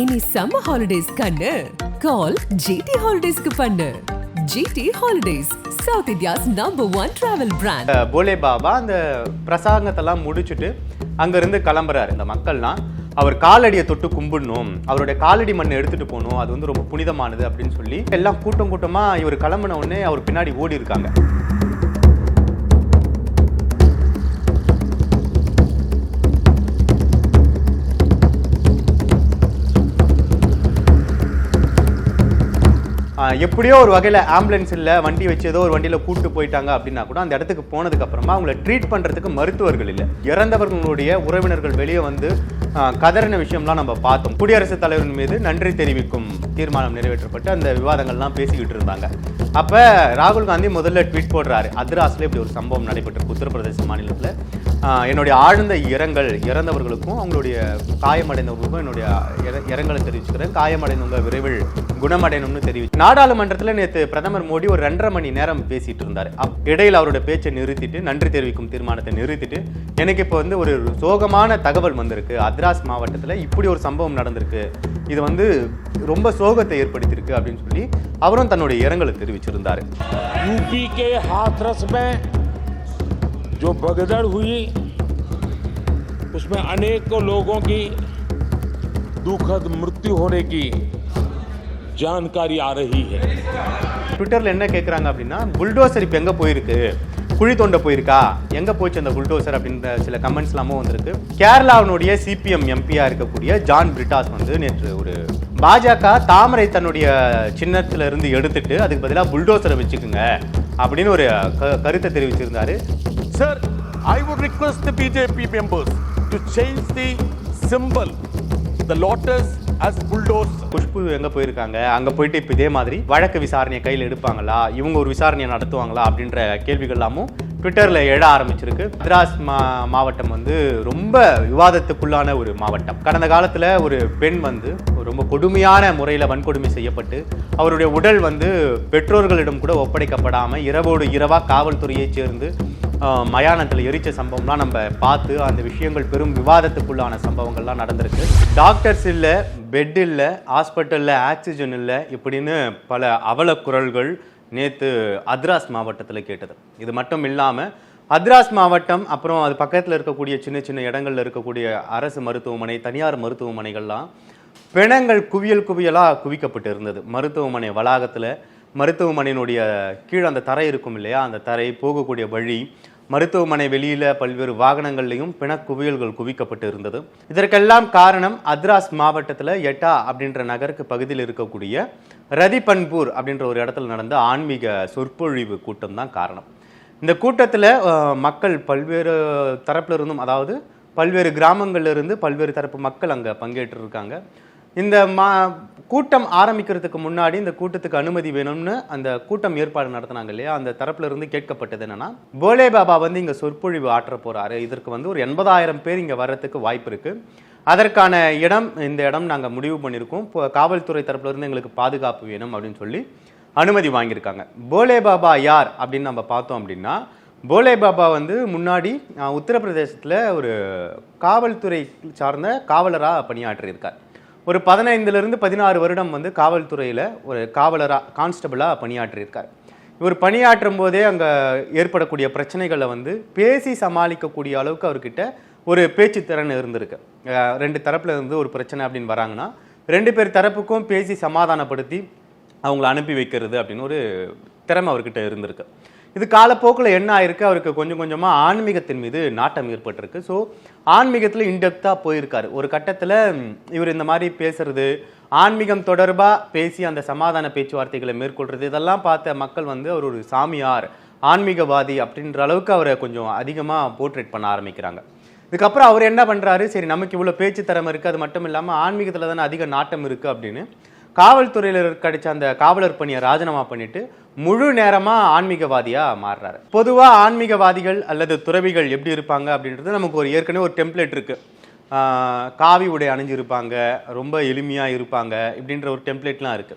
இனி summer holidays கண்ணு. கால் GT ஹாலிடேஸ்க்கு பண்ணு. GT holidays south India's number one travel brand போலே பாபா அந்த பிரசாங்கத்தெல்லாம் முடிச்சுட்டு அங்கேருந்து கிளம்புறாரு. இந்த மக்கள்லாம் அவர் காலடியை தொட்டு கும்பிடணும் அவருடைய காலடி மண்ணை எடுத்துட்டு போகணும் அது வந்து ரொம்ப புனிதமானது அப்படின்னு சொல்லி எல்லாம் கூட்டம் கூட்டமாக இவர் கிளம்பின உடனே அவர் பின்னாடி ஓடி இருக்காங்க எப்படியோ ஒரு வகையில் ஆம்புலன்ஸ் இல்லை வண்டி வச்சு ஏதோ ஒரு வண்டியில் கூட்டு போயிட்டாங்க அப்படின்னா கூட அந்த இடத்துக்கு போனதுக்கு அப்புறமா அவங்கள ட்ரீட் பண்ணுறதுக்கு மருத்துவர்கள் இல்லை. இறந்தவர்களுடைய உறவினர்கள் வெளியே வந்து கதறின விஷயம்லாம் நம்ம பார்த்தோம். குடியரசுத் தலைவரின் மீது நன்றி தெரிவிக்கும் தீர்மானம் நிறைவேற்றப்பட்டு அந்த விவாதங்கள்லாம் பேசிக்கிட்டு இருந்தாங்க. அப்போ ராகுல் காந்தி முதல்ல ட்வீட் போடுறாரு. அத்ராஸில் இப்படி ஒரு சம்பவம் நடைபெற்றிருக்கு உத்தரப்பிரதேச மாநிலத்தில். என்னுடைய ஆழ்ந்த இரங்கல் இறந்தவர்களுக்கும் அவங்களுடைய காயமடைந்தவர்களுக்கும் என்னுடைய இர- இரங்கலை தெரிவிச்சுக்கிறேன். காயமடைந்தவங்க விரைவில் குணமடையணும்னு தெரிவிச்சு நாடாளுமன்றத்தில் நேற்று பிரதமர் மோடி ஒரு ரெண்டரை மணி நேரம் பேசிட்டு இருந்தார். அப் இடையில் அவருடைய பேச்சை நிறுத்திட்டு நன்றி தெரிவிக்கும் தீர்மானத்தை நிறுத்திட்டு எனக்கு இப்போ வந்து ஒரு சோகமான தகவல் வந்திருக்கு. அத்ராஸ் மாவட்டத்தில் இப்படி ஒரு சம்பவம் நடந்திருக்கு. இது வந்து ரொம்ப சோகத்தை ஏற்படுத்தியிருக்கு அப்படின்னு சொல்லி அவரும் தன்னுடைய இரங்கலை தெரிவிச்சிருந்தாரு यूपी के हाथरस में जो भगदड़ हुई उसमें अनेकों लोगों की दुखद मृत्यु होने की जानकारी आ रही है ட்விட்டரில் என்ன கேட்குறாங்க அப்படின்னா புல்டோசர் இப்போ எங்கே போயிருக்கு குழி தோண்ட போயிருக்கா? எங்கே போச்சு அந்த புல்டோசர் அப்படின்ற சில கமெண்ட்ஸ் எல்லாமும் வந்திருக்கு. கேரளாவினுடைய சிபிஎம் எம்பியா இருக்கக்கூடிய ஜான் பிரிட்டாஸ் வந்து நேற்று ஒரு பாஜக தாமரை தன்னுடைய சின்னத்துல இருந்து எடுத்துட்டு அதுக்கு பதிலாக புல்டோசரை வச்சுக்கோங்க அப்படின்னு ஒரு க- கருத்தை தெரிவிச்சிருந்தாரு. Sir I would request BJP members to change the symbol the lotus as bulldoze Khushbu எங்க போயிருக்காங்க? அங்க போயிட்டு இப்போ இதே மாதிரி வழக்கு விசாரணையை கையில் எடுப்பாங்களா? இவங்க ஒரு விசாரணையை நடத்துவாங்களா? அப்படின்ற கேள்விகள் எல்லாமும் எழ ஆரம்பிச்சிருக்கு. மத்ராஸ் மா மாவட்டம் வந்து ரொம்ப விவாதத்துக்குள்ளான ஒரு மாவட்டம். கடந்த காலத்தில் ஒரு பெண் வந்து ரொம்ப கொடுமையான முறையில் வன்கொடுமை செய்யப்பட்டு அவருடைய உடல் வந்து பெற்றோர்களிடம் கூட ஒப்படைக்கப்படாமல் இரவோடு இரவாக காவல்துறையை சேர்ந்து மயானத்தில் எரிச்ச சம்பவம்லாம் நம்ம பார்த்து அந்த விஷயங்கள் பெரும் விவாதத்துக்குள்ளான சம்பவங்கள்லாம் நடந்திருக்கு. டாக்டர்ஸ் இல்லை பெட் இல்லை ஹாஸ்பிட்டலில் ஆக்சிஜன் இல்லை இப்படின்னு பல அவல குரல்கள் நேற்று அத்ராஸ் மாவட்டத்தில் கேட்டது. இது மட்டும் இல்லாமல் அத்ராஸ் மாவட்டம் அப்புறம் அது பக்கத்தில் இருக்கக்கூடிய சின்ன சின்ன இடங்களில் இருக்கக்கூடிய அரசு மருத்துவமனை தனியார் மருத்துவமனைகள்லாம் பிணங்கள் குவியல் குவியலாக குவிக்கப்பட்டு இருந்தது. மருத்துவமனை வளாகத்தில் மருத்துவமனையினுடைய கீழே அந்த தரை இருக்கும் இல்லையா? அந்த தரை போகக்கூடிய வழி மருத்துவமனை வெளியில் பல்வேறு வாகனங்கள்லையும் பிணக்குவியல்கள் குவிக்கப்பட்டு இருந்தது. இதற்கெல்லாம் காரணம் அத்ராஸ் மாவட்டத்தில் எட்டா அப்படின்ற நகருக்கு பகுதியில் இருக்கக்கூடிய ரதிபன்பூர் அப்படின்ற ஒரு இடத்துல நடந்த ஆன்மீக சொற்பொழிவு கூட்டம் தான் காரணம். இந்த கூட்டத்தில் மக்கள் பல்வேறு தரப்பில் இருந்தும் அதாவது பல்வேறு கிராமங்கள்ல இருந்து பல்வேறு தரப்பு மக்கள் அங்கே பங்கேற்றிருக்காங்க. இந்த மா கூட்டம் ஆரம்பிக்கிறதுக்கு முன்னாடி இந்த கூட்டத்துக்கு அனுமதி வேணும்னு அந்த கூட்டம் ஏற்பாடு நடத்தினாங்க இல்லையா? அந்த தரப்புல இருந்து கேட்கப்பட்டது என்னன்னா போலே பாபா வந்து இங்க சொற்பொழிவு ஆற்ற போறாரு. இதற்கு வந்து ஒரு எண்பதாயிரம் பேர் இங்க வர்றதுக்கு வாய்ப்பு இருக்கு. அதற்கான இடம் இந்த இடம் நாங்க முடிவு பண்ணியிருக்கோம். இப்போ காவல்துறை தரப்புல இருந்து எங்களுக்கு பாதுகாப்பு வேணும் அப்படின்னு சொல்லி அனுமதி வாங்கியிருக்காங்க. போலே பாபா யார் அப்படின்னு நம்ம பார்த்தோம் அப்படின்னா போலே பாபா வந்து முன்னாடி உத்தரப்பிரதேசத்தில் ஒரு காவல்துறை சார்ந்த காவலராக பணியாற்றியிருக்கார். ஒரு பதினைந்துலேருந்து பதினாறு வருடம் வந்து காவல்துறையில் ஒரு காவலராக கான்ஸ்டபிளாக பணியாற்றியிருக்கார். இவர் பணியாற்றும் போதே அங்கே ஏற்படக்கூடிய பிரச்சனைகளை வந்து பேசி சமாளிக்கக்கூடிய அளவுக்கு அவர்கிட்ட ஒரு பேச்சு திறன் இருந்திருக்கு ரெண்டு தரப்பில் இருந்து ஒரு பிரச்சனை அப்படின்னு வராங்கன்னா ரெண்டு பேர் தரப்புக்கும் பேசி சமாதானப்படுத்தி அவங்கள அனுப்பி வைக்கிறது அப்படின்னு ஒரு திறமை அவர்கிட்ட இருந்திருக்கு. இது காலப்போக்கில் என்ன ஆயிருக்கு? அவருக்கு கொஞ்சம் கொஞ்சமாக ஆன்மீகத்தின் மீது நாட்டம் ஏற்பட்டிருக்கு. ஸோ ஆன்மீகத்தில் இன்டெப்த்தாக போயிருக்காரு. ஒரு கட்டத்தில் இவர் இந்த மாதிரி பேசுறது ஆன்மீகம் தொடர்பாக பேசி அந்த சமாதான பேச்சுவார்த்தைகளை மேற்கொள்றது இதெல்லாம் பார்த்த மக்கள் வந்து அவர் ஒரு சாமியார் ஆன்மீகவாதி அப்படின்ற அளவுக்கு அவரை கொஞ்சம் அதிகமாக போர்ட்ரேட் பண்ண ஆரம்பிக்கிறாங்க. இதுக்கப்புறம் அவர் என்ன பண்ணுறாரு சரி நமக்கு இவ்வளோ பேச்சு திறமை இருக்குது அது மட்டும் இல்லாமல் ஆன்மீகத்தில் தானே அதிக நாட்டம் இருக்குது அப்படின்னு காவல்துறையில கிடைச்ச அந்த காவலர் பணியை ராஜினாமா பண்ணிவிட்டு முழு நேரமா ஆன்மீகவாதியா மாறுறாரு. பொதுவா ஆன்மீகவாதிகள் அல்லது துறவிகள் எப்படி இருப்பாங்க அப்படின்றது நமக்கு ஒரு ஏற்கனவே ஒரு டெம்ப்ளேட் இருக்கு. காவி உடை அணிஞ்சிருப்பாங்க ரொம்ப எளிமையா இருப்பாங்க இப்படின்ற ஒரு டெம்ப்ளேட்லாம் இருக்கு.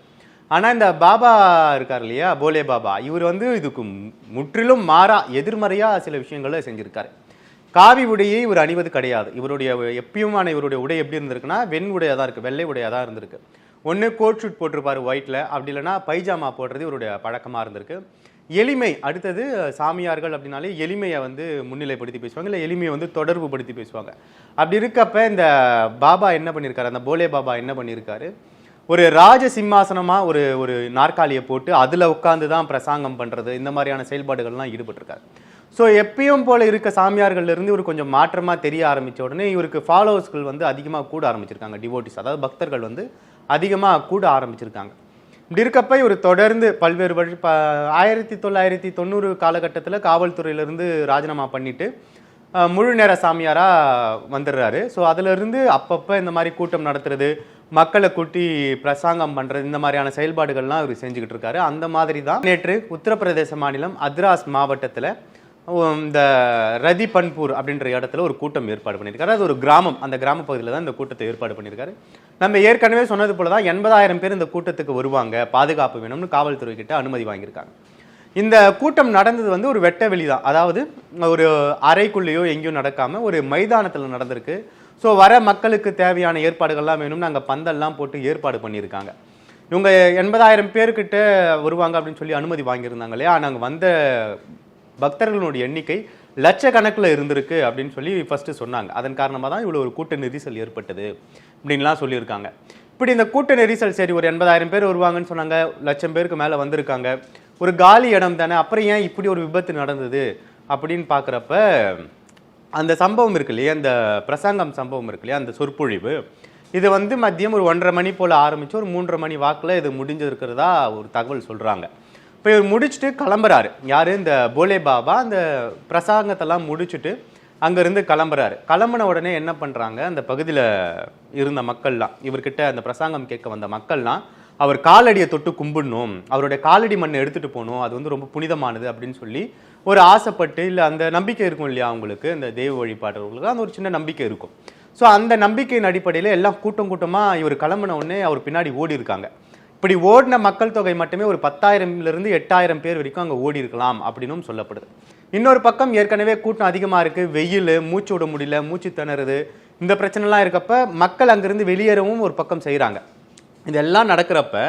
ஆனா இந்த பாபா இருக்கார் இல்லையா போலே பாபா இவர் வந்து இதுக்கு முற்றிலும் மாறா எதிர்மறையா சில விஷயங்களை செஞ்சிருக்காரு. காவி உடையை இவர் அணிவது கிடையாது. இவருடைய எப்பயுமான இவருடைய உடை எப்படி இருந்திருக்குன்னா வெண் உடையாக தான் இருக்குது வெள்ளை உடையாக தான் இருந்திருக்கு. ஒன்று கோட் ஷூட் போட்டிருப்பார் ஒயிட்டில் அப்படி இல்லைன்னா பைஜாமா போடுறது இவருடைய பழக்கமாக இருந்திருக்கு. எளிமை அடுத்தது சாமியார்கள் அப்படின்னாலே எளிமையை வந்து முன்னிலைப்படுத்தி பேசுவாங்க இல்லை எளிமையை வந்து தொடர்பு படுத்தி பேசுவாங்க. அப்படி இருக்கப்ப இந்த பாபா என்ன பண்ணியிருக்காரு அந்த போலே பாபா என்ன பண்ணியிருக்காரு ஒரு ராஜ சிம்மாசனமாக ஒரு ஒரு நாற்காலியை போட்டு அதில் உட்காந்து தான் பிரசாங்கம் பண்ணுறது இந்த மாதிரியான செயல்பாடுகள்லாம் ஈடுபட்டிருக்காரு. ஸோ எப்பயும் போல இருக்க சாமியார்கள்லேருந்து இவர் கொஞ்சம் மாற்றமாக தெரிய ஆரம்பித்த உடனே இவருக்கு ஃபாலோவர்ஸ்கள் வந்து அதிகமாக கூட ஆரம்பிச்சிருக்காங்க டிவோட்டிஸ் அதாவது பக்தர்கள் வந்து அதிகமாக கூட ஆரம்பிச்சிருக்காங்க. இப்படி இருக்கப்ப இவர் தொடர்ந்து பல்வேறு வழி ப ஆயிரத்தி தொள்ளாயிரத்தி தொண்ணூறு காலகட்டத்தில் காவல்துறையிலிருந்து ராஜினாமா பண்ணிவிட்டு முழு நேர சாமியாராக வந்துடுறாரு ஸோ அதிலிருந்து அப்பப்போ இந்த மாதிரி கூட்டம் நடத்துறது மக்களை கூட்டி பிரசாங்கம் பண்ணுறது இந்த மாதிரியான செயல்பாடுகள்லாம் இவர் செஞ்சுக்கிட்டு இருக்காரு. அந்த மாதிரி தான் நேற்று உத்தரப்பிரதேச மாநிலம் அத்ராஸ் மாவட்டத்தில் இந்த ரதி பன்பூர் அப்படின்ற இடத்துல ஒரு கூட்டம் ஏற்பாடு பண்ணியிருக்காரு. அது ஒரு கிராமம் அந்த கிராம பகுதியில் தான் இந்த கூட்டத்தை ஏற்பாடு பண்ணியிருக்காரு. நம்ம ஏற்கனவே சொன்னது போல தான் எண்பதாயிரம் பேர் இந்த கூட்டத்துக்கு வருவாங்க பாதுகாப்பு வேணும்னு காவல்துறை கிட்ட அனுமதி வாங்கியிருக்காங்க. இந்த கூட்டம் நடந்தது வந்து ஒரு வெட்ட வெளி தான். அதாவது ஒரு அறைக்குள்ளேயோ எங்கேயோ நடக்காமல் ஒரு மைதானத்தில் நடந்திருக்கு. ஸோ வர மக்களுக்கு தேவையான ஏற்பாடுகள்லாம் வேணும்னு அங்கே பந்தல்லாம் போட்டு ஏற்பாடு பண்ணியிருக்காங்க. இவங்க எண்பதாயிரம் பேர்கிட்ட வருவாங்க அப்படின்னு சொல்லி அனுமதி வாங்கியிருந்தாங்க இல்லையா? நாங்கள் வந்த பக்தர்களுடைய எண்ணிக்கை லட்சக்கணக்கில் இருந்திருக்கு அப்படின்னு சொல்லி ஃபஸ்ட்டு சொன்னாங்க. அதன் காரணமாக தான் இவ்வளோ ஒரு கூட்ட நெரிசல் ஏற்பட்டது அப்படின்லாம் சொல்லியிருக்காங்க. இப்படி இந்த கூட்ட நெரிசல் சரி ஒரு எண்பதாயிரம் பேர் வருவாங்கன்னு சொன்னாங்க லட்சம் பேருக்கு மேலே வந்திருக்காங்க. ஒரு காலி இடம் தானே அப்புறம் ஏன் இப்படி ஒரு விபத்து நடந்தது அப்படின்னு பார்க்குறப்ப அந்த சம்பவம் இருக்கு இல்லையா அந்த பிரசங்கம் சம்பவம் இருக்கு இல்லையா அந்த சொற்பொழிவு. இது வந்து மதியம் ஒரு ஒன்றரை மணி போல் ஆரம்பித்து ஒரு மூன்றரை மணி வாக்கில் இது முடிஞ்சிருக்கிறதா ஒரு தகவல் சொல்கிறாங்க இப்போ இவர் முடிச்சுட்டு கிளம்புறாரு. யார்? இந்த போலே பாபா அந்த பிரசாங்கத்தெல்லாம் முடிச்சுட்டு அங்கேருந்து கிளம்புறாரு. கிளம்புன உடனே என்ன பண்ணுறாங்க அந்த பகுதியில் இருந்த மக்கள்லாம் இவர்கிட்ட அந்த பிரசாங்கம் கேட்க வந்த மக்கள்லாம் அவர் காலடியை தொட்டு கும்பிடணும் அவருடைய காலடி மண்ணை எடுத்துகிட்டு போகணும் அது வந்து ரொம்ப புனிதமானது அப்படின்னு சொல்லி ஒரு ஆசைப்பட்டு இல்லை அந்த நம்பிக்கை இருக்கும் இல்லையா அவங்களுக்கு இந்த தெய்வ வழிபாடுறவங்களுக்கு அந்த ஒரு சின்ன நம்பிக்கை இருக்கும். ஸோ அந்த நம்பிக்கையின் அடிப்படையில் எல்லாம் கூட்டம் கூட்டமாக இவர் கிளம்பின உடனே அவர் பின்னாடி ஓடி இருக்காங்க இப்படி ஓடின மக்கள் தொகை மட்டுமே ஒரு பத்தாயிரம்லேருந்து எட்டாயிரம் பேர் வரைக்கும் அங்கே ஓடி இருக்கலாம் அப்படின்னும் சொல்லப்படுது. இன்னொரு பக்கம் ஏற்கனவே கூட்டம் அதிகமாக இருக்குது வெயில் மூச்சு விட முடியல மூச்சு திணறுது. இந்த பிரச்சனைலாம் இருக்கப்ப மக்கள் அங்கேருந்து வெளியேறவும் ஒரு பக்கம் செய்கிறாங்க இதெல்லாம் நடக்கிறப்ப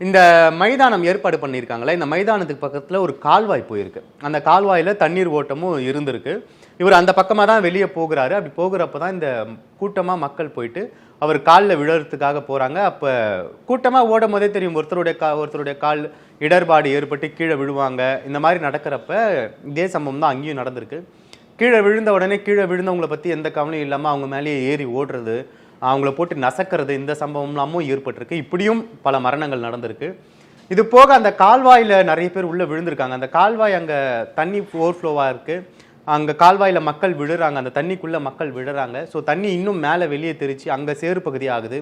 இந்த மைதானம் ஏற்பாடு பண்ணியிருக்காங்களே இந்த மைதானத்துக்கு பக்கத்தில் ஒரு கால்வாய் போயிருக்கு. அந்த கால்வாயில் தண்ணீர் ஓட்டமும் இருந்திருக்கு. இவர் அந்த பக்கமாக தான் வெளியே போகிறாரு. அப்படி போகிறப்ப தான் இந்த கூட்டமாக மக்கள் போயிட்டு அவர் காலில் விழறதுக்காக போகிறாங்க அப்போ கூட்டமாக ஓடும் போதே தெரியும் ஒருத்தருடைய கா ஒருத்தருடைய கால் இடர்பாடு ஏற்பட்டு கீழே விழுவாங்க. இந்த மாதிரி நடக்கிறப்ப இதே சம்பவம் தான் அங்கேயும் நடந்திருக்கு. கீழே விழுந்த உடனே கீழே விழுந்தவங்கள பற்றி எந்த கவலையும் இல்லாமல் அவங்க மேலேயே ஏறி ஓடுறது அவங்கள போட்டு நசக்கிறது இந்த சம்பவம்லாமும் ஏற்பட்டிருக்கு. இப்படியும் பல மரணங்கள் நடந்திருக்கு. இது போக அந்த கால்வாயில் நிறைய பேர் உள்ளே விழுந்திருக்காங்க. அந்த கால்வாய் அங்கே தண்ணி ஓவர்ஃப்ளோவாக இருக்குது அங்கே கால்வாயில் மக்கள் விழுறாங்க. அந்த தண்ணிக்குள்ளே மக்கள் விழுறாங்க. ஸோ தண்ணி இன்னும் மேலே வெளியே தெரிச்சு அங்கே சேறு பகுதி ஆகுது.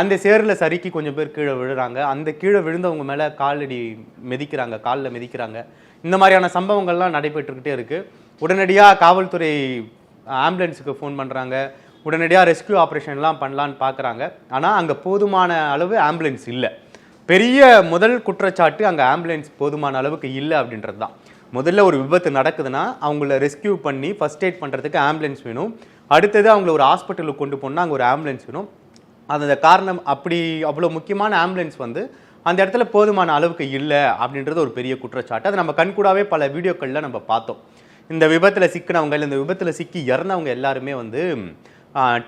அந்த சேரில் சறுக்கி கொஞ்சம் பேர் கீழே விழுறாங்க. அந்த கீழே விழுந்தவங்க மேலே காலடி மிதிக்கிறாங்க. காலில் மிதிக்கிறாங்க. இந்த மாதிரியான சம்பவங்கள்லாம் நடைபெற்றுக்கிட்டே இருக்குது உடனடியாக காவல்துறை ஆம்புலன்ஸுக்கு ஃபோன் பண்ணுறாங்க உடனடியாக ரெஸ்க்யூ ஆப்ரேஷன்லாம் பண்ணலான்னு பார்க்குறாங்க ஆனால் அங்கே போதுமான அளவு ஆம்புலன்ஸ் இல்லை. பெரிய முதல் குற்றச்சாட்டு அங்கே ஆம்புலன்ஸ் போதுமான அளவுக்கு இல்லை அப்படின்றது தான் முதல்ல ஒரு விபத்து நடக்குதுன்னா அவங்கள ரெஸ்க்யூ பண்ணி ஃபர்ஸ்ட் எய்ட் பண்ணுறதுக்கு ஆம்புலன்ஸ் வேணும். அடுத்தது அவங்கள ஒரு ஹாஸ்பிட்டலுக்கு கொண்டு போனால் அங்கே ஒரு ஆம்புலன்ஸ் வேணும். அந்த காரணம் அப்படி அவ்வளோ முக்கியமான ஆம்புலன்ஸ் வந்து அந்த இடத்துல போதுமான அளவுக்கு இல்லை அப்படின்றது ஒரு பெரிய குற்றச்சாட்டு. அது நம்ம கண்கூடாவே பல வீடியோக்களில் நம்ம பார்த்தோம். இந்த விபத்தில் சிக்கினவங்க இல்லை இந்த விபத்தில் சிக்கி இறந்தவங்க எல்லாருமே வந்து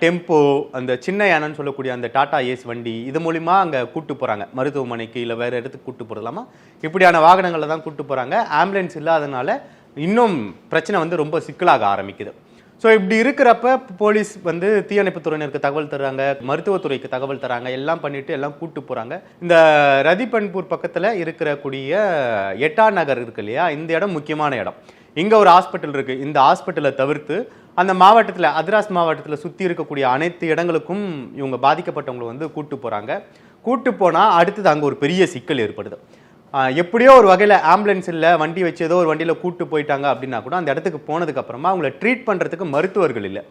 டெம்போ அந்த சின்ன யானைன்னு சொல்லக்கூடிய அந்த டாடா ஏஸ் வண்டி இது மூலிமா அங்கே கூப்பிட்டு போகிறாங்க மருத்துவமனைக்கு இல்லை வேறு இடத்துக்கு கூப்பிட்டு போகிறலாமா இப்படியான வாகனங்களில் தான் கூப்பிட்டு போகிறாங்க ஆம்புலன்ஸ் இல்லாதனால இன்னும் பிரச்சனை வந்து ரொம்ப சிக்கலாக ஆரம்பிக்குது. ஸோ இப்படி இருக்கிறப்ப போலீஸ் வந்து தீயணைப்பு துறையினருக்கு தகவல் தராங்க மருத்துவத்துறைக்கு தகவல் தராங்க எல்லாம் பண்ணிட்டு எல்லாம் கூட்டு போகிறாங்க இந்த ரதிபன்பூர் பக்கத்தில் இருக்கிறக்கூடிய எட்டா நகர் இருக்கு இல்லையா? இந்த இடம் முக்கியமான இடம். இங்கே ஒரு ஹாஸ்பிட்டல் இருக்குது இந்த ஹாஸ்பிட்டலை தவிர்த்து அந்த மாவட்டத்தில் அத்ராஸ் மாவட்டத்தில் சுற்றி இருக்கக்கூடிய அனைத்து இடங்களுக்கும் இவங்க பாதிக்கப்பட்டவங்களை வந்து கூட்டு போகிறாங்க கூட்டு போனால் அடுத்தது அங்கே ஒரு பெரிய சிக்கல் ஏற்படுது. எப்படியோ ஒரு வகையில் ஆம்புலன்ஸ் இல்லை வண்டி வச்சு ஏதோ ஒரு வண்டியில் கூட்டு போயிட்டாங்க அப்படின்னா கூட அந்த இடத்துக்கு போனதுக்கப்புறமா அவங்கள ட்ரீட் பண்ணுறதுக்கு மருத்துவர்கள் இல்லை.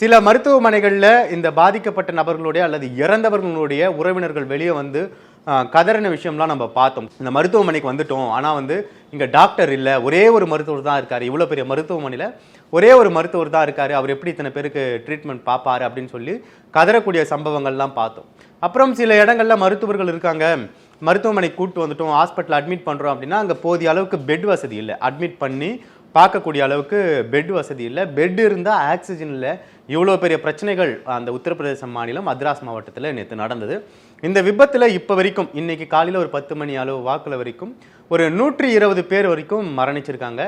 சில மருத்துவமனைகளில் இந்த பாதிக்கப்பட்ட நபர்களுடைய அல்லது இறந்தவர்களுடைய உறவினர்கள் வெளியே வந்து கதறின விஷயம்லாம் நம்ம பார்த்தோம். இந்த மருத்துவமனைக்கு வந்துட்டோம். ஆனால் வந்து இங்கே டாக்டர் இல்லை. ஒரே ஒரு மருத்துவர் தான் இருக்கார். இவ்வளோ பெரிய மருத்துவமனையில் ஒரே ஒரு மருத்துவர் தான் இருக்காரு. அவர் எப்படி இத்தனை பேருக்கு ட்ரீட்மெண்ட் பார்ப்பாரு அப்படின்னு சொல்லி கதறக்கூடிய சம்பவங்கள்லாம் பார்த்தோம். அப்புறம் சில இடங்கள்ல மருத்துவர்கள் இருக்காங்க. மருத்துவமனை கூட்டு வந்துட்டோம். ஹாஸ்பிட்டல் அட்மிட் பண்ணுறோம் அப்படின்னா அங்கே போதிய அளவுக்கு பெட் வசதி இல்லை. அட்மிட் பண்ணி பார்க்கக்கூடிய அளவுக்கு பெட் வசதி இல்லை. பெட் இருந்தால் ஆக்சிஜன் இல்லை இவ்வளோ பெரிய பிரச்சனைகள் அந்த உத்தரப்பிரதேச மாநிலம் மத்ராஸ் மாவட்டத்தில் நேற்று நடந்தது. இந்த விபத்தில் இப்போ வரைக்கும் இன்னைக்கு காலையில் ஒரு பத்து மணி அளவு வாக்கில் வரைக்கும் ஒரு நூற்றி இருபது பேர் வரைக்கும் மரணிச்சிருக்காங்க.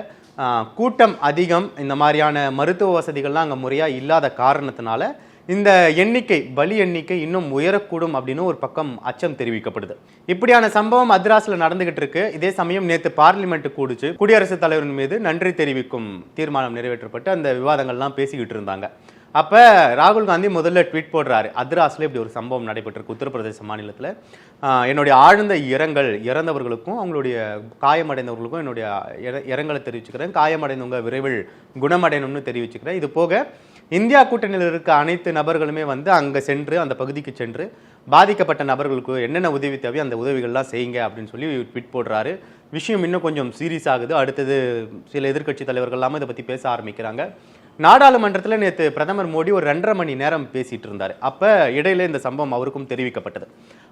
கூட்டம் அதிகம். இந்த மாதிரியான மருத்துவ வசதிகள்லாம் அங்கே முறையாக இல்லாத காரணத்தினால இந்த எண்ணிக்கை பலி எண்ணிக்கை இன்னும் உயரக்கூடும் அப்படின்னு ஒரு பக்கம் அச்சம் தெரிவிக்கப்படுது. இப்படியான சம்பவம் மத்ராஸில் நடந்துகிட்டு இருக்கு. இதே சமயம் நேற்று பார்லிமெண்ட் கூடிச்சு. குடியரசுத் தலைவரின் மீது நன்றி தெரிவிக்கும் தீர்மானம் நிறைவேற்றப்பட்டு அந்த விவாதங்கள்லாம் பேசிக்கிட்டு இருந்தாங்க. அப்போ ராகுல் காந்தி முதல்ல ட்வீட் போடுறாரு. அத்ராஸில் இப்படி ஒரு சம்பவம் நடைபெற்றிருக்கு உத்தரப்பிரதேச மாநிலத்தில். என்னுடைய ஆழ்ந்த இரங்கல் இறந்தவர்களுக்கும் அவங்களுடைய காயமடைந்தவர்களுக்கும் என்னுடைய இர- இரங்கலை தெரிவிச்சுக்கிறேன். காயமடைந்தவங்க விரைவில் குணமடையணும்னு தெரிவிச்சுக்கிறேன். இது போக இந்தியா கூட்டணியில் இருக்க அனைத்து நபர்களுமே வந்து அங்கே சென்று அந்த பகுதிக்கு சென்று பாதிக்கப்பட்ட நபர்களுக்கு என்னென்ன உதவி தேவையோ அந்த உதவிகள்லாம் செய்யுங்க அப்படின்னு சொல்லி ட்வீட் போடுறாரு. விஷயம் இன்னும் கொஞ்சம் சீரியஸ் ஆகுது. அடுத்தது சில எதிர்க்கட்சி தலைவர்கள் இதை பற்றி பேச ஆரம்பிக்கிறாங்க. நாடாளுமன்றத்தில் நேற்று பிரதமர் மோடி ஒரு ரெண்டரை மணி நேரம் பேசிட்டு இருந்தார் அப்போ இடையில இந்த சம்பவம் அவருக்கும் தெரிவிக்கப்பட்டது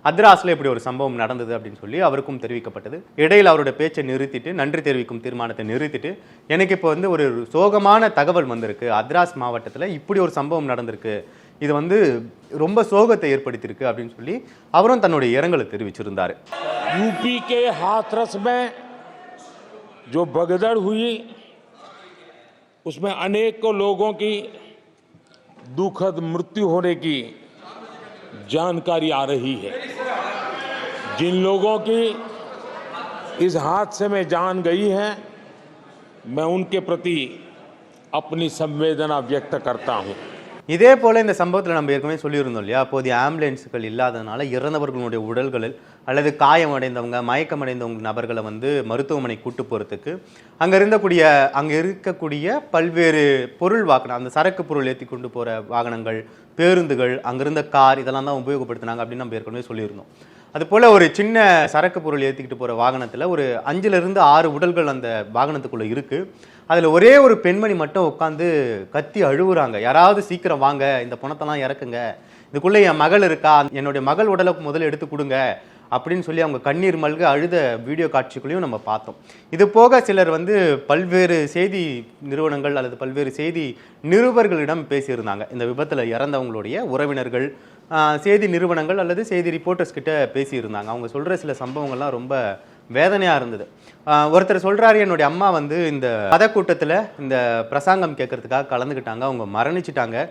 அத்ராஸில் இப்படி ஒரு சம்பவம் நடந்தது அப்படின்னு சொல்லி அவருக்கும் தெரிவிக்கப்பட்டது இடையில் அவரோட பேச்சை நிறுத்திட்டு நன்றி தெரிவிக்கும் தீர்மானத்தை நிறுத்திட்டு எனக்கு இப்போ வந்து ஒரு சோகமான தகவல் வந்திருக்கு அத்ராஸ் மாவட்டத்தில் இப்படி ஒரு சம்பவம் நடந்திருக்கு இது வந்து ரொம்ப சோகத்தை ஏற்படுத்தியிருக்கு அப்படின்னு சொல்லி அவரும் தன்னுடைய இரங்கலை தெரிவிச்சிருந்தாரு यूपी के हाथरस में जो भगदड़ हुई उसमें अनेकों लोगों की दुखद मृत्यु होने की जानकारी आ रही है। जिन लोगों की इस हादसे में जान गई है, मैं उनके प्रति अपनी संवेदना व्यक्त करता हूँ। இதே போல் இந்த சம்பவத்தில் நம்ம ஏற்கனவே சொல்லியிருந்தோம் இல்லையா? போதிய ஆம்புலன்ஸுகள் இல்லாததுனால இறந்தவர்களுடைய உடல்களில் அல்லது காயமடைந்தவங்க மயக்கமடைந்தவங்க நபர்களை வந்து மருத்துவமனை கூட்டு போகிறதுக்கு அங்கே இருந்தக்கூடிய அங்கே இருக்கக்கூடிய பல்வேறு பொருள் வாகனம் அந்த சரக்கு பொருள் ஏற்றி கொண்டு போகிற வாகனங்கள் பேருந்துகள் அங்கிருந்த கார் இதெல்லாம் தான் உபயோகப்படுத்தினாங்க அப்படின்னு நம்ம ஏற்கனவே சொல்லியிருந்தோம். அதுபோல் ஒரு சின்ன சரக்கு பொருள் ஏற்றிக்கிட்டு போகிற வாகனத்தில் ஒரு அஞ்சுலேருந்து ஆறு உடல்கள் அந்த வாகனத்துக்குள்ளே இருக்குது அதில் ஒரே ஒரு பெண்மணி மட்டும் உட்காந்து கத்தி அழுவுறாங்க. யாராவது சீக்கிரம் வாங்க இந்த பணத்தெல்லாம் இறக்குங்க. இதுக்குள்ளே என் மகள் இருக்கா? என்னுடைய மகள் உடலை முதல்ல எடுத்து கொடுங்க. அப்படின்னு சொல்லி அவங்க கண்ணீர் மல்க அழுத வீடியோ காட்சிகளையும் நம்ம பார்த்தோம். இது போக சிலர் வந்து பல்வேறு செய்தி நிறுவனங்கள் அல்லது பல்வேறு செய்தி நிருபர்களிடம் பேசியிருந்தாங்க. இந்த விபத்தில் இறந்தவங்களுடைய உறவினர்கள் செய்தி நிறுவனங்கள் அல்லது செய்தி ரிப்போர்ட்டர்ஸ் கிட்ட பேசியிருந்தாங்க. அவங்க சொல்கிற சில சம்பவங்கள்லாம் ரொம்ப வேதனையாக இருந்தது. ஒருத்தர் சொல்கிறாரு என்னுடைய அம்மா வந்து இந்த மத இந்த பிரசாங்கம் கேட்கறதுக்காக கலந்துக்கிட்டாங்க. அவங்க மரணிச்சிட்டாங்க.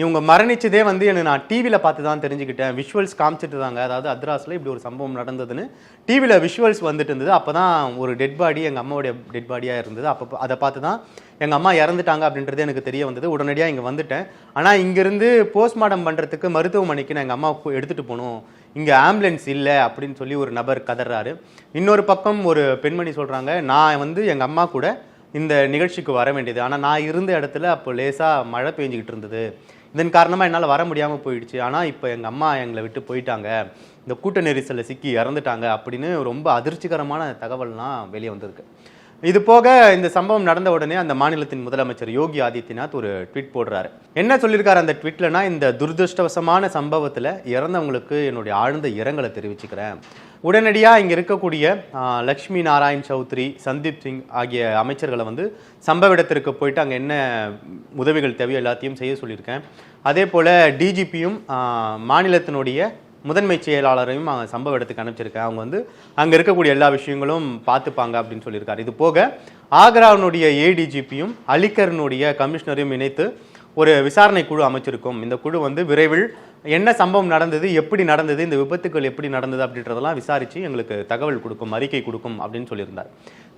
இவங்க மரணிச்சதே வந்து என்ன நான் டிவியில் பார்த்து தான் தெரிஞ்சுக்கிட்டேன். விஷுவல்ஸ் காமிச்சிட்டு இருந்தாங்க அதாவது அத்ராஸில் இப்படி ஒரு சம்பவம் நடந்ததுன்னு டிவியில் விஷுவல்ஸ் வந்துட்டு இருந்தது. அப்போ தான் ஒரு டெட் பாடி எங்கள் அம்மாவுடைய டெட் பாடியாக இருந்தது. அப்போ அதை பார்த்து தான் எங்கள் அம்மா இறந்துட்டாங்க அப்படின்றது எனக்கு தெரிய வந்தது. உடனடியாக இங்கே வந்துட்டேன். ஆனால் இங்கேருந்து போஸ்ட்மார்ட்டம் பண்ணுறதுக்கு மருத்துவமனைக்கு நான் எங்கள் அம்மா எடுத்துகிட்டு போகணும். இங்கே ஆம்புலன்ஸ் இல்லை அப்படின்னு சொல்லி ஒரு நபர் கதறாரு. இன்னொரு பக்கம் ஒரு பெண்மணி சொல்கிறாங்க நான் வந்து எங்கள் அம்மா கூட இந்த நிகழ்ச்சிக்கு வர வேண்டியது. ஆனால் நான் இருந்த இடத்துல அப்போ லேசாக மழை பெஞ்சிக்கிட்டு இருந்தது. இதன் காரணமாக என்னால் வர முடியாமல் போயிடுச்சு. ஆனால் இப்போ எங்கள் அம்மா எங்களை விட்டு போயிட்டாங்க. இந்த கூட்ட நெரிசலில் சிக்கி இறந்துட்டாங்க அப்படின்னு ரொம்ப அதிர்ச்சிகரமான தகவல்லாம் வெளியே வந்திருக்கு. இது போக இந்த சம்பவம் நடந்த உடனே அந்த மாநிலத்தின் முதலமைச்சர் யோகி ஆதித்யநாத் ஒரு ட்வீட் போடுறாரு. என்ன சொல்லியிருக்காரு அந்த ட்வீட்லனா இந்த துரதிருஷ்டவசமான சம்பவத்தில் இறந்தவங்களுக்கு என்னுடைய ஆழ்ந்த இரங்கலை தெரிவிச்சுக்கிறேன். உடனடியாக இங்கே இருக்கக்கூடிய லக்ஷ்மி நாராயண் சௌத்ரி சந்தீப் சிங் ஆகிய அமைச்சர்களை வந்து சம்பவ இடத்திற்கு போயிட்டு அங்கே என்ன உதவிகள் தேவையோ எல்லாத்தையும் செய்ய சொல்லியிருக்கேன். அதே போல் டிஜிபியும் மாநிலத்தினுடைய முதன்மை செயலாளரையும் அவங்க சம்பவ இடத்துக்கு அனுப்பிச்சிருக்கேன். அவங்க வந்து அங்கே இருக்கக்கூடிய எல்லா விஷயங்களும் பார்த்துப்பாங்க அப்படின்னு சொல்லியிருக்காரு. இது போக ஆக்ராவினுடைய ஏடிஜிபியும் அலிகர்னுடைய கமிஷனரையும் இணைத்து ஒரு விசாரணை குழு அமைச்சிருக்கும். இந்த குழு வந்து விரைவில் என்ன சம்பவம் நடந்தது எப்படி நடந்தது இந்த விபத்துக்கள் எப்படி நடந்தது அப்படின்றதெல்லாம் விசாரித்து எங்களுக்கு தகவல் கொடுக்கும் அறிக்கை கொடுக்கும் அப்படின்னு சொல்லியிருந்தார்.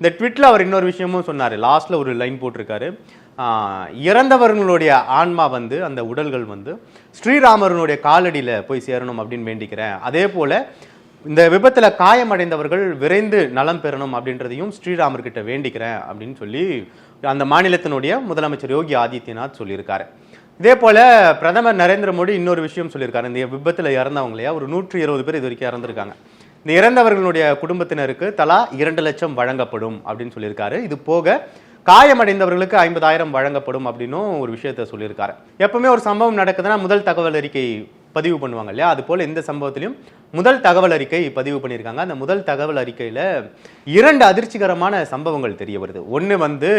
இந்த ட்விட்டில் அவர் இன்னொரு விஷயமும் சொன்னார். லாஸ்ட்டில் ஒரு லைன் போட்டிருக்காரு. இறந்தவர்களுடைய ஆன்மா வந்து அந்த உடல்கள் வந்து ஸ்ரீராமரனுடைய காலடியில் போய் சேரணும் அப்படின்னு வேண்டிக்கிறேன். அதே போல் இந்த விபத்தில் காயமடைந்தவர்கள் விரைந்து நலம் பெறணும் அப்படின்றதையும் ஸ்ரீராமர்கிட்ட வேண்டிக்கிறேன் அப்படின்னு சொல்லி அந்த மாநிலத்தினுடைய முதலமைச்சர் யோகி ஆதித்யநாத் சொல்லியிருக்காரு. இதே போல பிரதமர் நரேந்திர மோடி இன்னொரு விஷயம் சொல்லியிருக்காரு. இந்த விபத்தில் இறந்தவங்க இல்லையா ஒரு நூற்றி இருபது பேர் இது வரைக்கும் இறந்துருக்காங்க. இந்த இறந்தவர்களுடைய குடும்பத்தினருக்கு தலா இரண்டு லட்சம் வழங்கப்படும் அப்படின்னு சொல்லியிருக்காரு. இது போக காயமடைந்தவர்களுக்கு ஐம்பதாயிரம் வழங்கப்படும் அப்படின்னும் ஒரு விஷயத்த சொல்லியிருக்காரு. எப்பவுமே ஒரு சம்பவம் நடக்குதுன்னா முதல் தகவல் அறிக்கை பதிவு பண்ணுவாங்க இல்லையா? அது போல் இந்த சம்பவத்திலையும் முதல் தகவல் அறிக்கை பதிவு பண்ணியிருக்காங்க. அந்த முதல் தகவல் அறிக்கையில் இரண்டு அதிர்ச்சிகரமான சம்பவங்கள் தெரிய வருது. ஒன்று வந்து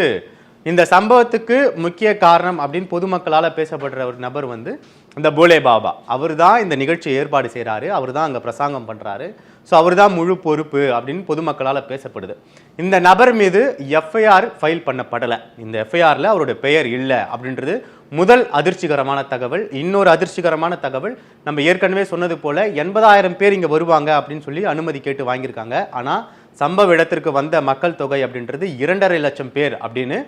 இந்த சம்பவத்துக்கு முக்கிய காரணம் அப்படின்னு பொதுமக்களால் பேசப்படுற ஒரு நபர் வந்து இந்த போலே பாபா. அவர் தான் இந்த நிகழ்ச்சியை ஏற்பாடு செய்கிறாரு அவர் தான் அங்கே பிரசாங்கம் பண்ணுறாரு ஸோ அவர் தான் முழு பொறுப்பு அப்படின்னு பொதுமக்களால் பேசப்படுது. இந்த நபர் மீது எஃப்ஐஆர் ஃபைல் பண்ணப்படலை. இந்த எஃப்ஐஆரில் அவருடைய பெயர் இல்லை அப்படின்றது முதல் அதிர்ச்சிகரமான தகவல். இன்னொரு அதிர்ச்சிகரமான தகவல் நம்ம ஏற்கனவே சொன்னது போல் எண்பதாயிரம் பேர் இங்கே வருவாங்க அப்படின்னு சொல்லி அனுமதி கேட்டு வாங்கியிருக்காங்க. ஆனால் சம்பவ இடத்திற்கு வந்த மக்கள் தொகை அப்படின்றது இரண்டரை லட்சம் பேர் அப்படின்னு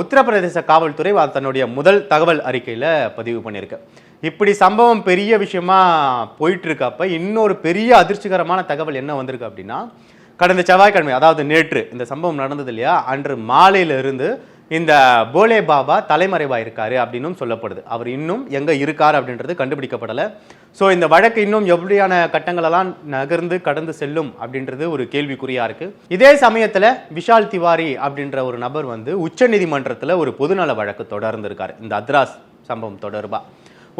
உத்தரப்பிரதேச காவல்துறை தன்னுடைய முதல் தகவல் அறிக்கையில் பதிவு பண்ணியிருக்கு. இப்படி சம்பவம் பெரிய விஷயமா போயிட்டு இருக்கப்ப இன்னொரு பெரிய அதிர்ச்சிகரமான தகவல் என்ன வந்திருக்கு அப்படின்னா கடந்த செவ்வாய்க்கிழமை அதாவது நேற்று இந்த சம்பவம் நடந்தது இல்லையா? அன்று மாலையில இருந்து இந்த போலே பாபா தலைமறைவாக இருக்கார் அப்படின்னும் சொல்லப்படுது. அவர் இன்னும் எங்கே இருக்கார் அப்படின்றது கண்டுபிடிக்கப்படலை. ஸோ இந்த வழக்கு இன்னும் எப்படியான கட்டங்களெல்லாம் நகர்ந்து கடந்து செல்லும் அப்படின்றது ஒரு கேள்விக்குறியாக இருக்குது இதே சமயத்தில் விஷால் திவாரி அப்படின்ற ஒரு நபர் வந்து உச்சநீதிமன்றத்தில் ஒரு பொதுநல வழக்கு தொடர்ந்துருக்கார். இந்த அத்ராஸ் சம்பவம் தொடர்பாக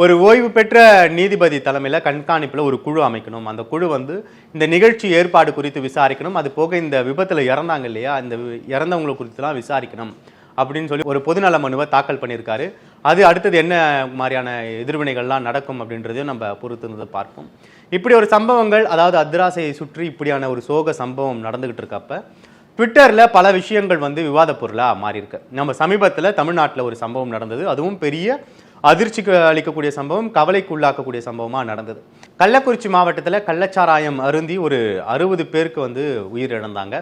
ஒரு ஓய்வு பெற்ற நீதிபதி தலைமையில் கண்காணிப்பில் ஒரு குழு அமைக்கணும். அந்த குழு வந்து இந்த நிகழ்ச்சி ஏற்பாடு குறித்து விசாரிக்கணும். அது போக இந்த விபத்தில் இறந்தாங்க இல்லையா? இந்த இறந்தவங்களை குறித்துலாம் விசாரிக்கணும். அப்படின்னு சொல்லி ஒரு பொதுநல மனுவை தாக்கல் பண்ணியிருக்காரு. அது அடுத்தது என்ன மாதிரியான எதிர்வினைகள்லாம் நடக்கும் அப்படின்றதையும் நம்ம பொறுத்திருந்து பார்ப்போம். இப்படி ஒரு சம்பவங்கள் அதாவது அத்ராசையை சுற்றி இப்படியான ஒரு சோக சம்பவம் நடந்துகிட்டு இருக்கப்ப ட்விட்டரில் பல விஷயங்கள் வந்து விவாத பொருளாக மாறியிருக்கு. நம்ம சமீபத்தில் தமிழ்நாட்டில் ஒரு சம்பவம் நடந்தது. அதுவும் பெரிய அதிர்ச்சிக்கு அளிக்கக்கூடிய சம்பவம் கவலைக்கு உள்ளாக்கக்கூடிய சம்பவமாக நடந்தது. கள்ளக்குறிச்சி மாவட்டத்தில் கள்ளச்சாராயம் அருந்தி ஒரு அறுபது பேருக்கு வந்து உயிரிழந்தாங்க.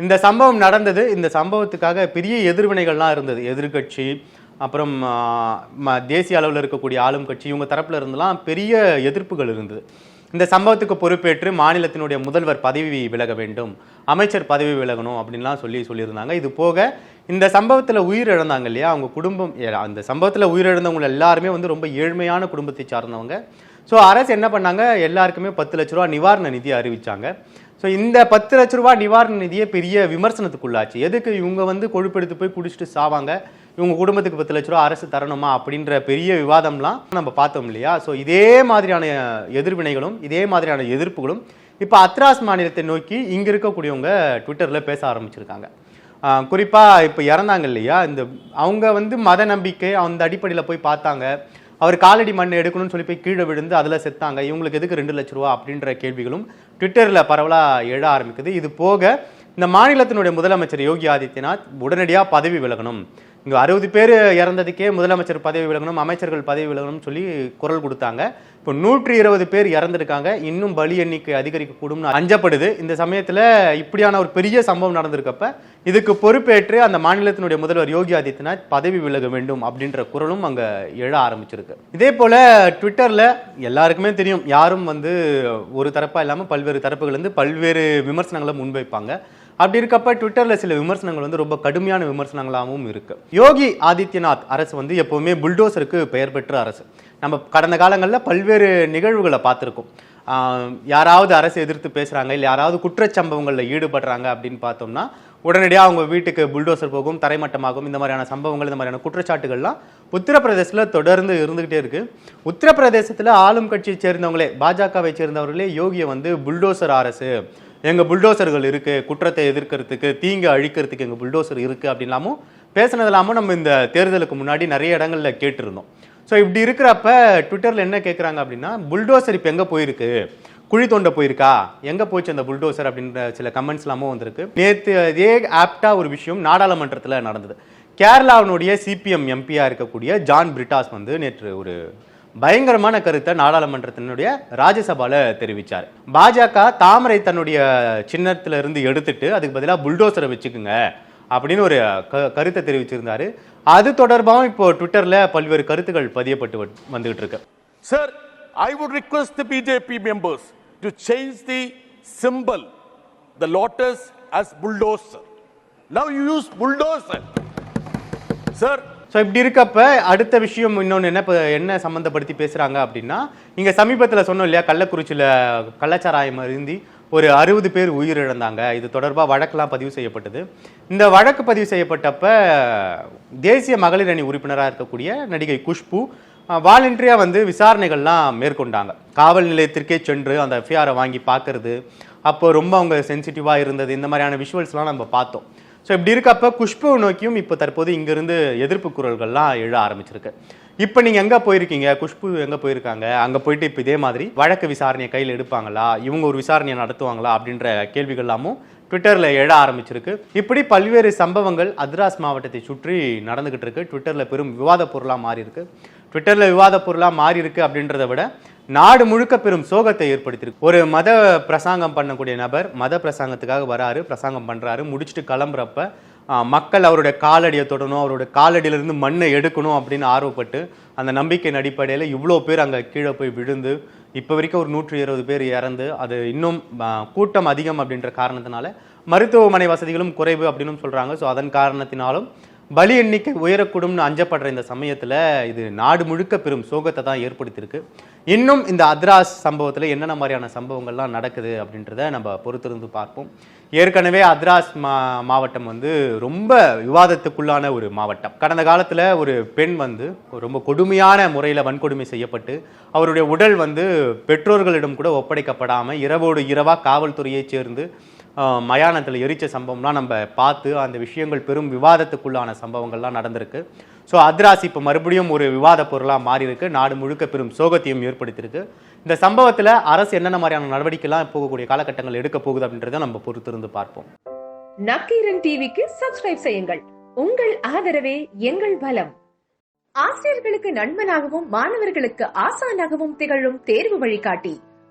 இந்த சம்பவம் நடந்தது. இந்த சம்பவத்துக்காக பெரிய எதிர்வினைகள்லாம் இருந்தது. எதிர்க்கட்சி அப்புறம் ம- தேசிய அளவில் இருக்கக்கூடிய ஆளும் கட்சி இவங்க தரப்பில் இருந்தெல்லாம் பெரிய எதிர்ப்புகள் இருந்தது. இந்த சம்பவத்துக்கு பொறுப்பேற்று மாநிலத்தினுடைய முதல்வர் பதவி விலக வேண்டும் அமைச்சர் பதவி விலகணும் அப்படின்லாம் சொல்லி சொல்லியிருந்தாங்க. இது போக இந்த சம்பவத்தில் உயிரிழந்தாங்க இல்லையா? அவங்க குடும்பம் அந்த சம்பவத்தில் உயிரிழந்தவங்க எல்லாருமே வந்து ரொம்ப ஏழ்மையான குடும்பத்தை சார்ந்தவங்க. ஸோ அரசு என்ன பண்ணாங்க? எல்லாருக்குமே பத்து லட்ச ரூபா நிவாரண நிதி அறிவிச்சாங்க. ஸோ இந்த பத்து லட்ச ரூபா நிவாரண நிதியே பெரிய விமர்சனத்துக்குள்ளாச்சு. எதுக்கு இவங்க வந்து கொழுப்பெடுத்து போய் குடிச்சிட்டு சாவாங்க? இவங்க குடும்பத்துக்கு பத்து லட்ச ரூபா அரசு தரணுமா? அப்படின்ற பெரிய விவாதம்லாம் நம்ம பார்த்தோம் இல்லையா? ஸோ இதே மாதிரியான எதிர்வினைகளும் இதே மாதிரியான எதிர்ப்புகளும் இப்போ அத்ராஸ் மாநிலத்தை நோக்கி இங்கே இருக்கக்கூடியவங்க ட்விட்டரில் பேச ஆரம்பிச்சிருக்காங்க. குறிப்பாக இப்போ இறந்தாங்க இல்லையா? இந்த அவங்க வந்து மத நம்பிக்கை அந்த அடிப்படையில் போய் பார்த்தாங்க. அவர் காலடி மண் எடுக்கணும்னு சொல்லி போய் கீழே விழுந்து அதில் செத்தாங்க. இவங்களுக்கு எதுக்கு ரெண்டு லட்ச ரூபா அப்படின்ற கேள்விகளும் ட்விட்டரில் பரவலாக எழ ஆரம்பிக்குது. இது போக இந்த மாநிலத்தினுடைய முதலமைச்சர் யோகி ஆதித்யநாத் உடனடியாக பதவி விலகணும். இங்கே அறுபது பேர் இறந்ததுக்கே முதலமைச்சர் பதவி விலகணும் அமைச்சர்கள் பதவி விலகணும்னு சொல்லி குரல் கொடுத்தாங்க. இப்போ நூற்றி இருபது பேர் இறந்துருக்காங்க. இன்னும் பலி எண்ணிக்கை அதிகரிக்கக்கூடும்னு அஞ்சப்படுது. இந்த சமயத்தில் இப்படியான ஒரு பெரிய சம்பவம் நடந்திருக்கப்ப இதுக்கு பொறுப்பேற்று அந்த மாநிலத்தினுடைய முதல்வர் யோகி ஆதித்யநாத் பதவி விலக வேண்டும் அப்படின்ற குரலும் அங்கே எழ ஆரம்பிச்சிருக்கு. இதே போல் ட்விட்டரில் எல்லாருக்குமே தெரியும். யாரும் வந்து ஒரு தரப்பாக இல்லாமல் பல்வேறு தரப்புகள் வந்து பல்வேறு விமர்சனங்களை முன்வைப்பாங்க. அப்படி இருக்கப்ப ட்விட்டரில் சில விமர்சனங்கள் வந்து ரொம்ப கடுமையான விமர்சனங்களாகவும் இருக்கு. யோகி ஆதித்யநாத் அரசு வந்து எப்போவுமே புல்டோசருக்கு பெயர் பெற்ற அரசு. நம்ம கடந்த காலங்களில் பல்வேறு நிகழ்வுகளை பார்த்துருக்கோம். யாராவது அரசு எதிர்த்து பேசுகிறாங்க இல்லை யாராவது குற்றச்சம்பவங்களில் ஈடுபடுறாங்க அப்படின்னு பார்த்தோம்னா உடனடியாக அவங்க வீட்டுக்கு புல்டோசர் போகும் தரைமட்டமாகும் இந்த மாதிரியான சம்பவங்கள் இந்த மாதிரியான குற்றச்சாட்டுகள்லாம் உத்தரப்பிரதேசத்தில் தொடர்ந்து இருந்துக்கிட்டே இருக்குது உத்தரப்பிரதேசத்தில் ஆளும் கட்சியை சேர்ந்தவங்களே பாஜகவை சேர்ந்தவர்களே யோகியை வந்து புல்டோசர் அரசு. எங்கள் புல்டோசர்கள் இருக்குது குற்றத்தை எதிர்க்கிறதுக்கு தீங்கு அழிக்கிறதுக்கு எங்கள் புல்டோசர் இருக்குது அப்படின்லாமும் பேசுனதெல்லாமும் நம்ம இந்த தேர்தலுக்கு முன்னாடி நிறைய இடங்களில் கேட்டிருந்தோம். ஸோ இப்படி இருக்கிறப்ப ட்விட்டரில் என்ன கேட்குறாங்க அப்படின்னா புல்டோசர் இப்போ எங்கே போயிருக்கு? குழி தோண்ட போயிருக்கா? எங்கே போச்சு அந்த புல்டோசர் அப்படின்ற சில கமெண்ட்ஸ் எல்லாமும் வந்திருக்கு. நேற்று இதே ஆப்டா ஒரு விஷயம் நாடாளுமன்றத்தில் நடந்தது. கேரளாவினுடைய சிபிஎம் எம்பியாக இருக்கக்கூடிய ஜான் பிரிட்டாஸ் வந்து நேற்று ஒரு பயங்கரமான கருத்தை நாடாளுமன்றத்தினுடைய ராஜ்யசபாவில் தெரிவித்தார் பாஜக தாமரை தன்னுடைய சின்னத்திலிருந்து எடுத்துட்டு அதுக்கு பதிலாக புல்டோசரை வச்சுக்குங்க அப்படின்னு ஒரு க- கருத்தை தெரிவிச்சிருந்தாரு. அது தொடர்பாகவும் இப்போ ட்விட்டர்ல பல்வேறு கருத்துக்கள் பதியப்பட்டு வந்துகிட்டு இருக்கு I would request the BJP members to change the symbol, the lotus, as bulldozer. Now you use bulldozer. Sir, so இப்படி இருக்கப்ப அடுத்த விஷயம் இன்னொன்று என்ன இப்ப என்ன சம்மந்தப்படுத்தி பேசுறாங்க அப்படின்னா இங்க சமீபத்தில் சொன்னோம் இல்லையா கள்ளக்குறிச்சியில் கள்ளச்சாராயம் அருந்தி ஒரு அறுபது பேர் உயிரிழந்தாங்க. இது தொடர்பாக வழக்கெல்லாம் பதிவு செய்யப்பட்டது. இந்த வழக்கு பதிவு செய்யப்பட்டப்ப தேசிய மகளிர் அணி உறுப்பினராக இருக்கக்கூடிய நடிகை குஷ்பு வாலண்டரியாக வந்து விசாரணைகள்லாம் மேற்கொண்டாங்க. காவல் நிலையத்திற்கே சென்று அந்த எஃப்ஐஆரை வாங்கி பார்க்கறது அப்போ ரொம்ப அவங்க சென்சிட்டிவாக இருந்தது. இந்த மாதிரியான விஷுவல்ஸ்லாம் நம்ம பார்த்தோம். ஸோ இப்படி இருக்கப்ப குஷ்பு நோக்கியும் இப்போ தற்போது இங்கிருந்து எதிர்ப்பு குரல்கள்லாம் எழ ஆரம்பிச்சிருக்கு. இப்போ நீங்கள் எங்கே போயிருக்கீங்க? குஷ்பு எங்கே போயிருக்காங்க? அங்கே போயிட்டு இப்போ இதே மாதிரி வழக்கு விசாரணையை கையில் எடுப்பாங்களா? இவங்க ஒரு விசாரணையை நடத்துவாங்களா? அப்படின்ற கேள்விகள் எல்லாமும் ட்விட்டரில் எழ ஆரம்பிச்சிருக்கு. இப்படி பல்வேறு சம்பவங்கள் அத்ராஸ் மாவட்டத்தை சுற்றி நடந்துகிட்டு இருக்கு. ட்விட்டரில் பெரும் விவாத பொருளாக மாறி இருக்கு ட்விட்டரில் விவாத பொருளாக மாறி இருக்கு அப்படின்றத விட நாடு முழுக்க பெரும் சோகத்தை ஏற்படுத்தியிருக்கு. ஒரு மத பிரசாங்கம் பண்ணக்கூடிய நபர் மத பிரசாங்கத்துக்காக வராரு பிரசாங்கம் பண்ணுறாரு முடிச்சுட்டு கிளம்புறப்ப மக்கள் அவருடைய காலடியை தொடணும் அவருடைய காலடியிலிருந்து மண்ணை எடுக்கணும் அப்படின்னு ஆர்வப்பட்டு அந்த நம்பிக்கையின் அடிப்படையில் இவ்வளோ பேர் அங்கே கீழே போய் விழுந்து இப்போ வரைக்கும் ஒரு நூற்றி இருபது பேர் இறந்து அது இன்னும் கூட்டம் அதிகம் அப்படின்ற காரணத்தினால மருத்துவமனை வசதிகளும் குறைவு அப்படின்னு சொல்கிறாங்க ஸோ அதன் காரணத்தினாலும் பலி எண்ணிக்கை உயரக்கூடும்னு அஞ்சப்படுற இந்த சமயத்தில் இது நாடு முழுக்க பெரும் சோகத்தை தான் ஏற்படுத்தியிருக்கு. இன்னும் இந்த அத்ராஸ் சம்பவத்தில் என்னென்ன மாதிரியான சம்பவங்கள்லாம் நடக்குது அப்படின்றத நம்ம பொறுத்திருந்து பார்ப்போம். ஏற்கனவே அத்ராஸ் மா மாவட்டம் வந்து ரொம்ப விவாதத்துக்குள்ளான ஒரு மாவட்டம். கடந்த காலத்தில் ஒரு பெண் வந்து ரொம்ப கொடுமையான முறையில் வன்கொடுமை செய்யப்பட்டு அவருடைய உடல் வந்து பெற்றோர்களிடம் கூட ஒப்படைக்கப்படாமல் இரவோடு இரவாக காவல்துறையைச் சேர்ந்து மயானத்தில் எரிச்ச சம்பவம்லாம் நம்ம பார்த்து அந்த விஷயங்கள் பெரும் விவாதத்துக்குள்ளான சம்பவங்கள்லாம் நடந்திருக்கு. ஸோ அத்ராஸ் இப்போ மறுபடியும் ஒரு விவாத பொருளாக மாறி இருக்கு நாடு முழுக்க பெரும் சோகத்தையும் ஏற்படுத்தியிருக்கு. இந்த சம்பவத்தில் அரசு என்னென்ன மாதிரியான நடவடிக்கைலாம் போகக்கூடிய காலகட்டங்கள் எடுக்க போகுது அப்படின்றத நம்ம பொறுத்திருந்து பார்ப்போம். நக்கீரன் டிவிக்கு சப்ஸ்கிரைப் செய்யுங்கள். உங்கள் ஆதரவே எங்கள் பலம் ஆசிரியர்களுக்கு நண்பனாகவும் மாணவர்களுக்கு ஆசானாகவும் திகழும் தேர்வு வழிகாட்டி.